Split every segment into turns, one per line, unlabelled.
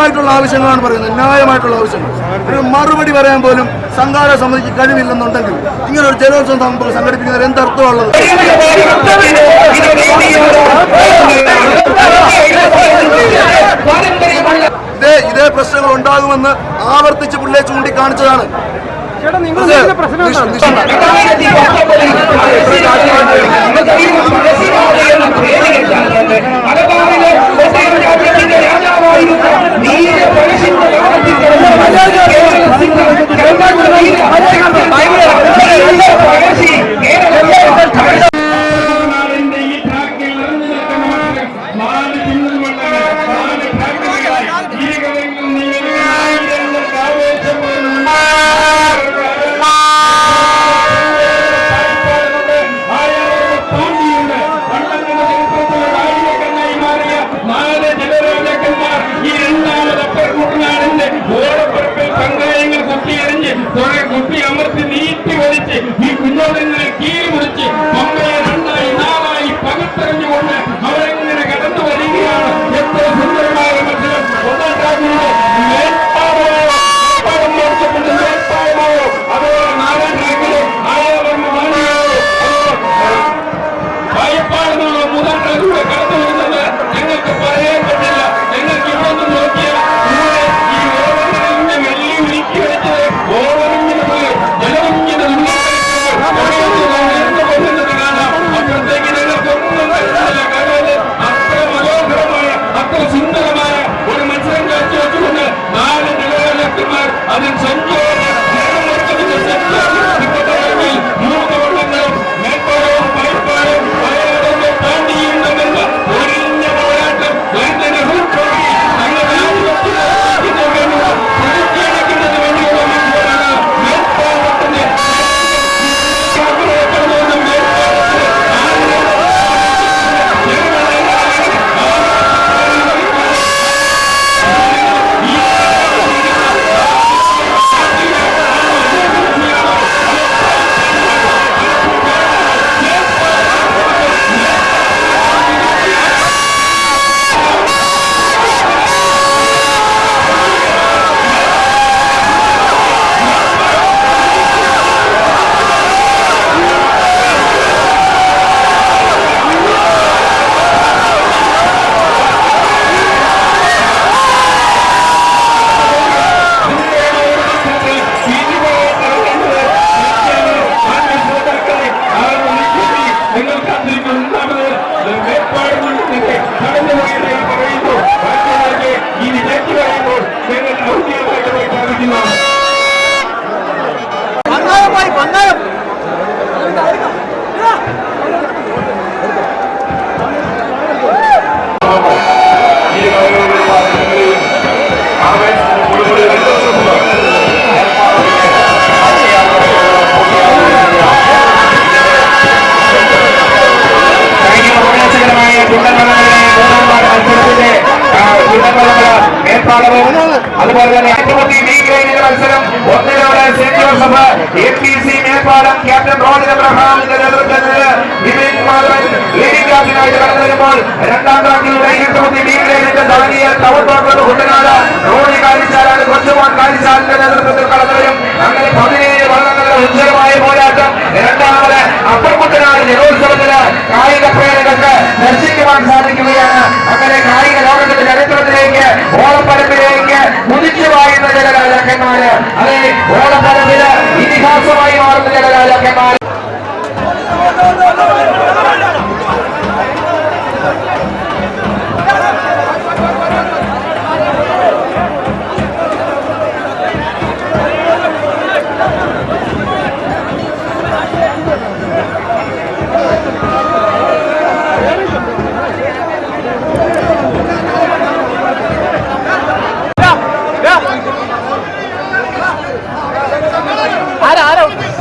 ായിട്ടുള്ള ആവശ്യങ്ങളാണ് പറയുന്നത്. ന്യായമായിട്ടുള്ള ആവശ്യങ്ങൾ. ഒരു മറുപടി പറയാൻ പോലും സംഘാടക സമിതിക്ക് കഴിവില്ലെന്നുണ്ടെങ്കിൽ ഇങ്ങനെ ഒരു ജലോത്സവം സം- സംഘടിപ്പിക്കുന്നതിൽ എന്തർത്ഥമുള്ളത് ഇതേ ഇതേ പ്രശ്നങ്ങൾ ഉണ്ടാകുമെന്ന് ആവർത്തിച്ച് പിള്ളേ ചൂണ്ടിക്കാണിച്ചതാണ്. നിഷ്-
y ഈ സെന്റ് എ പി സി മേൽപ്പാലം ക്യാപ്റ്റൻ റോഡിൻ അബ്രഹാമിന്റെ നേതൃത്വത്തിൽ വിപിൻ മാധവൻ ലീഡിംഗ് ക്യാപ്റ്റനായിട്ട് കടന്നു വരുമ്പോൾ രണ്ടാം ഏറ്റുമുട്ടി ബി ഗ്രേഡിന്റെ ദാനിയൽ ഡോക്ടർ കുട്ടനാട് റോഡി കാലിച്ചാലാണ് കൊച്ചുമോൻ കാലിച്ചാലിന്റെ നേതൃത്വത്തിൽ കടന്നു വരും. അങ്ങനെ പതിനേഴ് വള്ളങ്ങളുടെ ഉജ്ജ്വലമായ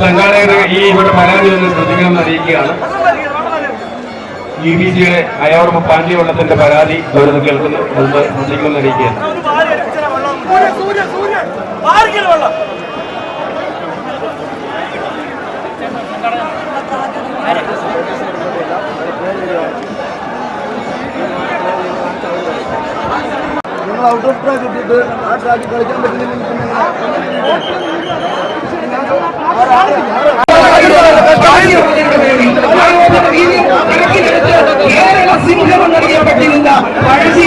സംഘാടകർ ഈ ഇവിടെ പരാതി വന്ന് ശ്രദ്ധിക്കണമെന്ന് അറിയിക്കുകയാണ് ഇ ബി സിയുടെ അയോർമ പാണ്ഡ്യവള്ളത്തിന്റെ പരാതി അവരത് കേൾക്കുന്നു. മുമ്പ് ശ്രദ്ധിക്കണമെന്ന് അറിയിക്കുകയാണ്
ഔട്ട് ഓഫ് ട്രാക്ക് ഇട്ടിട്ട് ആ ട്രാക്കിൽ കളിക്കാൻ എങ്ങനെയാ?
കേരള സിംഹം എന്നറിയപ്പെട്ടിരുന്ന പഴശ്ശിരാജ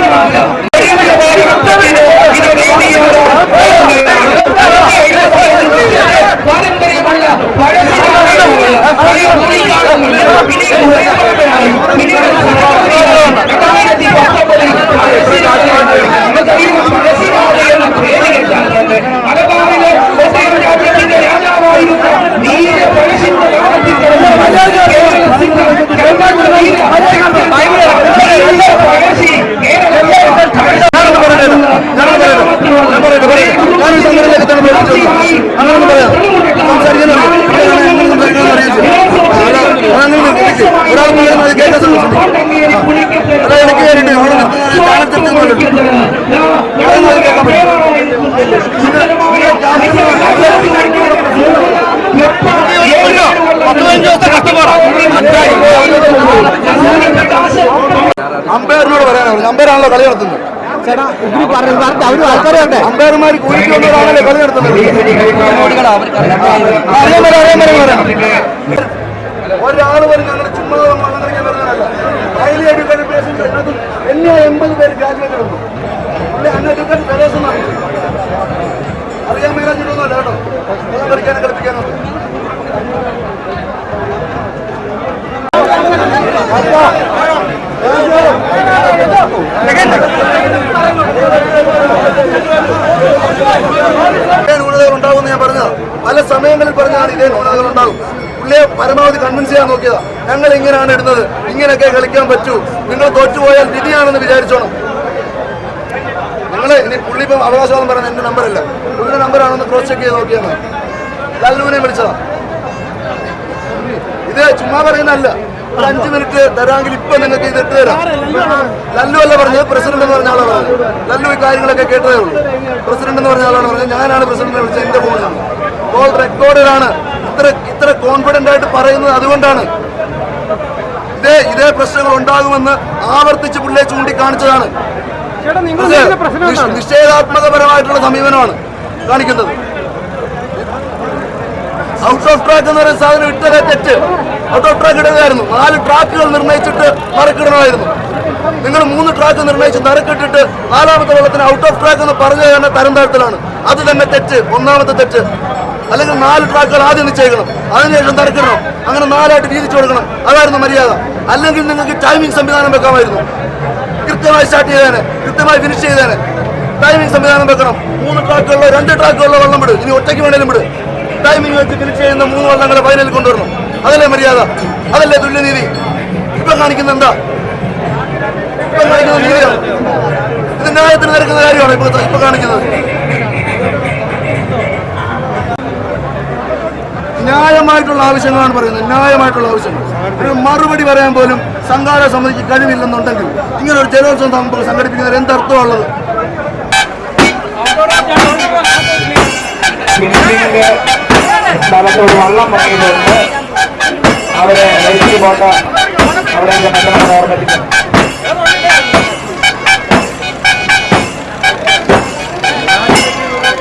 ഞാനൊരു സംഘടനയിലേക്ക് തന്നെ പ്രവർത്തിച്ചു. അങ്ങനൊന്ന് പറയാം. സംസാരിക്കുന്നുണ്ട്. ഒരാൾ കേൾക്കാൻ ശ്രമിച്ചു. അതാ എനിക്ക് ചാനൽ ചർച്ചയൊന്നുമല്ല. അതൊന്നും അത് കേൾക്കാൻ പറ്റില്ല. അമ്പയറിനോട് പറയാനാ പറഞ്ഞു അമ്പയറാണല്ലോ കളി നടത്തുന്നത് അമ്പയർമാർ കൂലിക്ക് കൊണ്ടുവരാണല്ലോ കളി നടത്തുന്നത്? ഒരാൾ വരും അങ്ങനെ ചുമ്മാ അങ്ങനെ ഞാൻ പറഞ്ഞതല്ല ഹൈലി എഡ്യൂക്കേറ്റഡ് പേഷ്യൻസ് അതിനകത്ത് എന്നെ എൺപത് പേര് ഗ്രാജുവേറ്റ് വന്നു പുള്ളി അൺഎഡ്യൂക്കേറ്റഡ് ഫെലോസ് എന്നാണ് അറിയാൻ മേലാച്ചിട്ടൊന്നുമല്ല കേട്ടോ. ഞാൻ പഠിക്കാനും കളിപ്പിക്കാനും ഇതേ ന്യൂനതകൾ ഉണ്ടാകുമെന്ന് ഞാൻ പറഞ്ഞത്. പല സമയങ്ങളിൽ പറഞ്ഞാണ് ഇതേ ന്യൂനതകൾ ഉണ്ടാകും പുള്ളിയെ പരമാവധി കൺവിൻസ് ചെയ്യാൻ നോക്കിയതാ. ഞങ്ങൾ ഇങ്ങനെയാണ് ഇടുന്നത്. ഇങ്ങനെയൊക്കെ കളിക്കാൻ പറ്റൂ. നിങ്ങൾ തോറ്റുപോയാൽ വിധിയാണെന്ന് വിചാരിച്ചോണം. നിങ്ങൾ ഇനി പുള്ളി ഇപ്പം അവകാശവാദം പറയുന്നത് എന്റെ നമ്പറല്ല പുള്ളിയുടെ നമ്പറാണെന്ന് ക്രോസ് ചെക്ക് ചെയ്ത് നോക്കിയാണ് ലാലുവിനെ വിളിച്ചതാ. ഇത് ചുമ്മാ പറയുന്നല്ല ഒരു അഞ്ച് മിനിറ്റ് തരാമെങ്കിൽ ഇപ്പൊ നിങ്ങൾക്ക് ഇത് ഇട്ട് തരാം. ലല്ലു അല്ല പറഞ്ഞത് പ്രസിഡന്റ് എന്ന് പറഞ്ഞ ആളാണ് പറഞ്ഞത്. ലല്ലു ഈ കാര്യങ്ങളൊക്കെ കേട്ടതേ ഉള്ളൂ. പ്രസിഡന്റ് എന്ന് പറഞ്ഞ ആളാണ് പറഞ്ഞത്. ഞാനാണ് പ്രസിഡന്റിനെ വിളിച്ചത് എന്റെ ഫോണിലാണ്. കോൾ റെക്കോർഡിലാണ് ഇത്ര ഇത്ര കോൺഫിഡന്റ് ആയിട്ട് പറയുന്നത് അതുകൊണ്ടാണ്. ഇതേ ഇതേ പ്രശ്നങ്ങൾ ഉണ്ടാകുമെന്ന് ആവർത്തിച്ച് പുള്ളിയെ ചൂണ്ടിക്കാണിച്ചതാണ്? നിഷേധാത്മകപരമായിട്ടുള്ള സമീപനമാണ് കാണിക്കുന്നത്. ഔട്ട് ഓഫ് ട്രാക്ക് എന്ന് പറയുന്ന സാധനം ഇട്ടതേ തെറ്റ്. ഔട്ട് ഓഫ് ട്രാക്ക് ഇടുകയായിരുന്നു നാല് ട്രാക്കുകൾ നിർണയിച്ചിട്ട് മറക്കിടണമായിരുന്നു നിങ്ങൾ മൂന്ന് ട്രാക്ക് നിർണയിച്ച് നറുക്കിട്ടിട്ട് നാലാമത്തെ വെള്ളത്തിന് ഔട്ട് ഓഫ് ട്രാക്ക് എന്ന് പറഞ്ഞത് തന്നെ തരം താഴ്ത്തലാണ് അത് തന്നെ തെറ്റ്. ഒന്നാമത്തെ തെറ്റ്. അല്ലെങ്കിൽ നാല് ട്രാക്കുകൾ ആദ്യം നിശ്ചയിക്കണം. അതിനുശേഷം നറുക്കിടണം അങ്ങനെ നാലായിട്ട് വീതിച്ചു കൊടുക്കണം. അതായിരുന്നു മര്യാദ. അല്ലെങ്കിൽ നിങ്ങൾക്ക് ടൈമിംഗ് സംവിധാനം വെക്കാമായിരുന്നു. കൃത്യമായി സ്റ്റാർട്ട് ചെയ്തേനെ. കൃത്യമായി ഫിനിഷ് ചെയ്തേനെ. ടൈമിംഗ് സംവിധാനം വെക്കണം. മൂന്ന് ട്രാക്കുകളിലോ രണ്ട് ട്രാക്കുകളിലോ വെള്ളം വിട്. ഇനി ഒറ്റയ്ക്ക് വേണേലും വിട്. ടൈമിംഗ് വെച്ച് ഫിനിഷ് ചെയ്യുന്ന മൂന്ന് വള്ളങ്ങളെ ഫൈനലിൽ കൊണ്ടുവരണം. അതല്ലേ മര്യാദ? അതല്ലേ തുല്യനീതി? ഇപ്പൊ കാണിക്കുന്ന എന്താ? ഇപ്പൊ കാണിക്കുന്നത് നീതിയാണ് ഇത് ന്യായത്തിന് നിരക്കുന്ന കാര്യമാണ് ഇപ്പൊ ഇപ്പൊ കാണിക്കുന്നത്. ന്യായമായിട്ടുള്ള ആവശ്യങ്ങളാണ് പറയുന്നത്. ന്യായമായിട്ടുള്ള ആവശ്യങ്ങൾ. ഒരു മറുപടി പറയാൻ പോലും സംഘാടക സമിതിക്ക് കഴിവില്ലെന്നുണ്ടെങ്കിൽ ഇങ്ങനെ ഒരു ജലോത്സവം നമുക്ക് സംഘടിപ്പിക്കുന്നവർ എന്തർത്ഥമുള്ളത്
ಮಕ್ಕಳು ಎಲ್ಲ ಮಕ್ಕಳು ಅವರೇ ರೈತರು ಬಾಟ ಅವರೇ ಮಕ್ಕಳ ಅವರ ಬಗ್ಗೆ